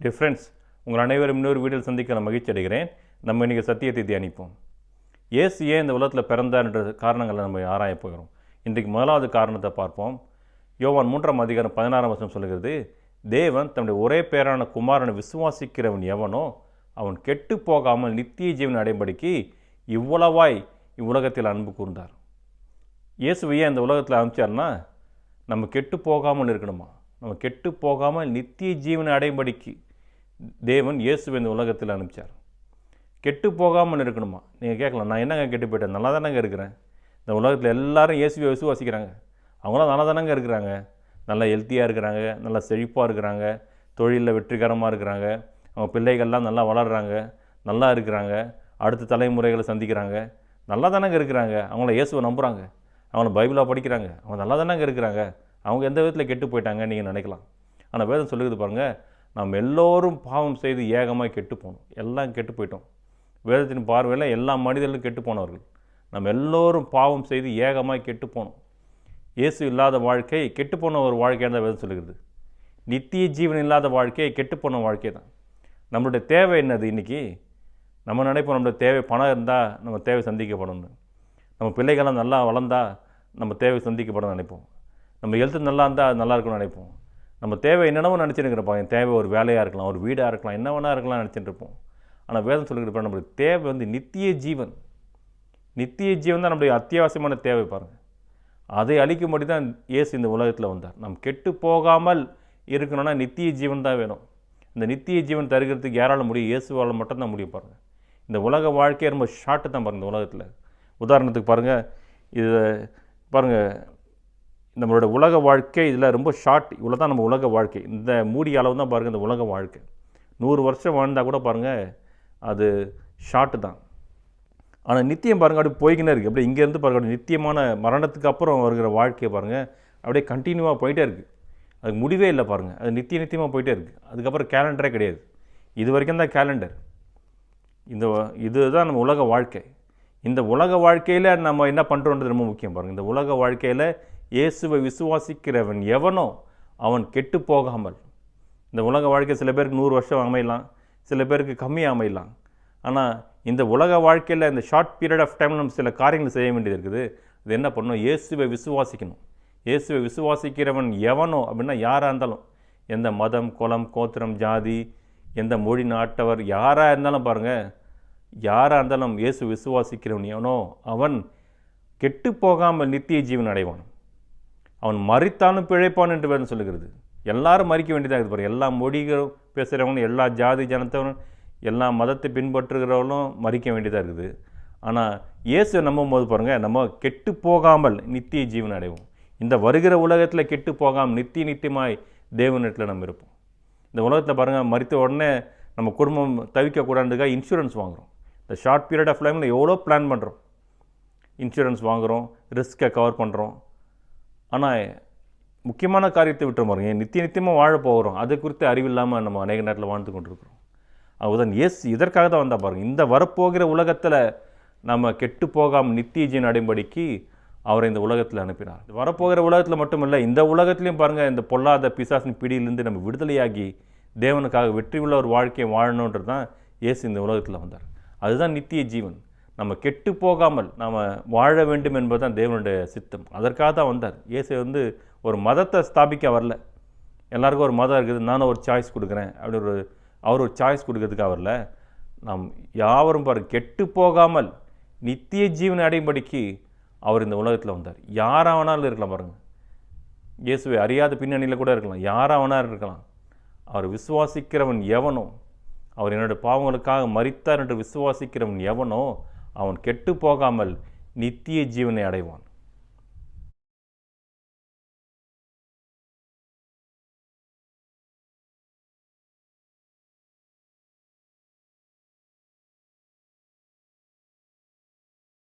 Difference உங்கள் அனைவரும் இன்னொரு வீடியோ சந்திக்க நான் மகிழ்ச்சி அடைகிறேன். நம்ம இன்றைக்கி சத்தியத்தை தியானிப்போம். இயேசு ஏன் இந்த உலகத்தில் பிறந்தார்ன்ற காரணங்களை நம்ம ஆராயப் போகிறோம். இன்றைக்கு முதலாவது காரணத்தை பார்ப்போம். யோவான் மூன்றாம் அதிகாரம் பதினாறாம் வருஷம் சொல்கிறது தேவன் தன்னுடைய ஒரே பேரான குமாரனை விசுவாசிக்கிறவன் எவனோ அவன் கெட்டு போகாமல் நித்திய ஜீவன் அடையும்படிக்கு இவ்வளவாய் இவ்வுலகத்தில் அன்பு கூர்ந்தார். இயேசுவையே ஏன் இந்த உலகத்தில் அனுப்பிச்சார்னா நம்ம கெட்டு போகாமல் இருக்கணுமா? நம்ம கெட்டு போகாமல் நித்திய ஜீவனை அடையும்படிக்கு தேவன் இயேசுவை இந்த உலகத்தில் அனுப்பிச்சார். கெட்டு போகாமல் இருக்கணுமா? நீங்கள் கேட்கலாம். நான் என்னங்க கெட்டு போயிட்டேன்? நல்லா தானங்க இருக்கிறேன். இந்த உலகத்தில் எல்லாரும் இயேசுவை விசுவாசிக்கிறாங்க. அவங்களாம் நல்லா தானங்க இருக்கிறாங்க. நல்லா ஹெல்த்தியாக இருக்கிறாங்க. நல்லா செழிப்பாக இருக்கிறாங்க. தொழிலில் வெற்றிகரமாக இருக்கிறாங்க. அவங்க பிள்ளைகள்லாம் நல்லா வளர்கிறாங்க நல்லா இருக்கிறாங்க. அடுத்த தலைமுறைகளை சந்திக்கிறாங்க. நல்லா தானங்க இருக்கிறாங்க. அவங்கள இயேசுவை நம்புகிறாங்க அவங்கள பைபிளாக படிக்கிறாங்க. அவங்க நல்லா தானங்க இருக்கிறாங்க. அவங்க எந்த விதத்தில் கெட்டு போயிட்டாங்க நீங்கள் நினைக்கலாம். ஆனால் வேதம் சொல்லுது பாருங்கள் நம்ம எல்லோரும் பாவம் செய்து ஏகமாக கெட்டு போனோம். எல்லாம் கெட்டு போயிட்டோம். வேதத்தின் பார்வையில் எல்லா மனிதர்களும் கெட்டு போனவர்கள். நம்ம எல்லோரும் பாவம் செய்து ஏகமாக கெட்டு போனோம். இயேசு இல்லாத வாழ்க்கை கெட்டு போன ஒரு வாழ்க்கையாக தான் வேதம் சொல்லுகிறது. நித்திய ஜீவன் இல்லாத வாழ்க்கையை கெட்டு போன வாழ்க்கை தான். நம்மளுடைய தேவை என்னது இன்றைக்கி நம்ம நினைப்போம் நம்மளுடைய தேவை பணம் இருந்தால் நம்ம தேவை சந்திக்கப்படணும் நம்ம பிள்ளைகள்லாம் நல்லா வளர்ந்தால் நம்ம தேவை சந்திக்கப்படணும்னு நினைப்போம். நம்ம ஹெல்த்து நல்லா இருந்தால் நல்லா இருக்கணும்னு நினைப்போம். நம்ம தேவை என்னென்னவோ நினச்சிருக்கிறப்பா என் தேவை ஒரு வேலையாக இருக்கலாம் ஒரு வீடாக இருக்கலாம் என்ன வேணா இருக்கலாம் நினச்சிட்டு இருப்போம் ஆனால் வேதம் சொல்லிக்கிறப்ப நம்மளுக்கு தேவை வந்து நித்திய ஜீவன். நித்திய ஜீவன் தான் நம்முடைய அத்தியாவசியமான தேவை பாருங்கள் அதை அழிக்கும்படி தான் இயேசு இந்த உலகத்தில் வந்தார். நம்ம கெட்டு போகாமல் இருக்கணும்னா நித்திய ஜீவன் தான் வேணும். இந்த நித்திய ஜீவன் தருகிறதுக்கு யாரால முடியும்? இயேசுவால் மட்டும்தான் முடியும் பாருங்கள் இந்த உலக வாழ்க்கையை ரொம்ப ஷார்ட்டு தான் பாருங்கள் இந்த உலகத்தில். உதாரணத்துக்கு பாருங்கள் இது பாருங்கள் நம்மளோட உலக வாழ்க்கை இதில் ரொம்ப ஷார்ட் இவ்வளோ தான் நம்ம உலக வாழ்க்கை. இந்த மூடிய அளவு தான் பாருங்கள் இந்த உலக வாழ்க்கை. நூறு வருஷம் வாழ்ந்தால் கூட பாருங்கள் அது ஷார்ட்டு தான். ஆனால் நித்தியம் பாருங்கள் அப்படி போய்கினே இருக்குது அப்படியே இங்கேருந்து பாருங்கள் அப்படி நித்தியமான மரணத்துக்கு அப்புறம் வருகிற வாழ்க்கையை பாருங்கள் அப்படியே கண்டினியூவாக போயிட்டே இருக்குது அதுக்கு முடிவே இல்லை பாருங்கள் அது நித்திய நித்தியமாக போயிட்டே இருக்குது அதுக்கப்புறம் கேலண்டரே கிடையாது. இது வரைக்கும் தான் கேலண்டர் இந்த இதுதான் நம்ம உலக வாழ்க்கை. இந்த உலக வாழ்க்கையில் நம்ம என்ன பண்ணுறோன்றது ரொம்ப முக்கியம் பாருங்கள் இந்த உலக வாழ்க்கையில் இயேசுவை விசுவாசிக்கிறவன் எவனோ அவன் கெட்டு போகாமல் இந்த உலக வாழ்க்கை சில பேருக்கு நூறு வருஷம் அமையலாம் சில பேருக்கு கம்மியாக அமையலாம். ஆனால் இந்த உலக வாழ்க்கையில் இந்த ஷார்ட் பீரியட் ஆஃப் டைமில் நம்ம சில காரியங்கள் செய்ய வேண்டியது இருக்குது. அது என்ன பண்ணணும்? இயேசுவை விசுவாசிக்கணும். இயேசுவை விசுவாசிக்கிறவன் எவனோ அப்படின்னா யாராக இருந்தாலும் எந்த மதம் குலம் கோத்திரம் ஜாதி எந்த மொழி நாட்டவர் யாராக இருந்தாலும் பாருங்கள் யாராக இருந்தாலும் இயேசு விசுவாசிக்கிறவன் எவனோ அவன் கெட்டு போகாமல் நித்திய ஜீவன் அடைவான். அவன் மறித்தாலும் பிழைப்பான் என்று வேதம் சொல்லுகிறது. எல்லாரும் மறிக்க வேண்டியதாக இருக்குது பாரு. எல்லா மொழிகளும் பேசுகிறவங்களும் எல்லா ஜாதி ஜனத்தவனும் எல்லா மதத்தை பின்பற்றுகிறவங்களும் மறிக்க வேண்டியதாக இருக்குது. ஆனால் இயேசு நம்பும் போது பாருங்கள் நம்ம கெட்டு போகாமல் நித்திய ஜீவன் அடைவோம். இந்த வருகிற உலகத்தில் கெட்டு போகாமல் நித்திய நித்தியமாய் தேவனிடத்தில் நம்ம இருப்போம். இந்த உலகத்தில் பாருங்கள் மறித்த உடனே நம்ம குடும்பம் தவிக்கக்கூடாதுக்காக இன்சூரன்ஸ் வாங்குகிறோம் இந்த ஷார்ட் பீரியட் ஆஃப் லைமில் எவ்வளோ பிளான் பண்ணுறோம் இன்சூரன்ஸ் வாங்குகிறோம் ரிஸ்க்கை கவர் பண்ணுறோம் ஆனால் முக்கியமான காரியத்தை விட்டு பாருங்க. நித்திய நித்தியமாக வாழ போகிறோம். அது குறித்து அறிவில்லாமல் நம்ம அநேக நேரத்தில் வாழ்ந்து கொண்டிருக்கிறோம். அதுதான் எஸ் இதற்காக தான் வந்தால் பாருங்கள் இந்த வரப்போகிற உலகத்தில் நம்ம கெட்டு போகாமல் நித்திய ஜீவன் அவரை இந்த உலகத்தில் அனுப்பினார். இந்த வரப்போகிற உலகத்தில் மட்டும் இல்லை இந்த உலகத்துலேயும் பாருங்கள் இந்த பொல்லாத பிசாசின் பிடியிலிருந்து நம்ம விடுதலையாகி தேவனுக்காக வெற்றி உள்ள ஒரு வாழ்க்கையை வாழணுன்றது தான் இயேசு இந்த உலகத்தில் வந்தார். அதுதான் நித்திய ஜீவன். நம்ம கெட்டு போகாமல் நாம் வாழ வேண்டும் என்பது தான் தேவனுடைய சித்தம். அதற்காக தான் வந்தார். இயேசு வந்து ஒரு மதத்தை ஸ்தாபிக்க வரல. எல்லாருக்கும் ஒரு மதம் இருக்குது நானும் ஒரு சாய்ஸ் கொடுக்குறேன் அப்படி ஒரு அவர் ஒரு சாய்ஸ் கொடுக்கறதுக்காக வரல. நாம் யாவரும் பாரு கெட்டு போகாமல் நித்திய ஜீவனை அடையும்படிக்கு அவர் இந்த உலகத்தில் வந்தார். யாராக இருக்கலாம் பாருங்கள் இயேசுவை அறியாத பின்னணியில் கூட இருக்கலாம். யாராவனாக இருக்கலாம். அவர் விசுவாசிக்கிறவன் எவனோ அவர் என்னோட பாவங்களுக்காக மறித்தார் என்று விசுவாசிக்கிறவன் எவனோ அவன் கெட்டு போகாமல் நித்திய ஜீவனை அடைவான்.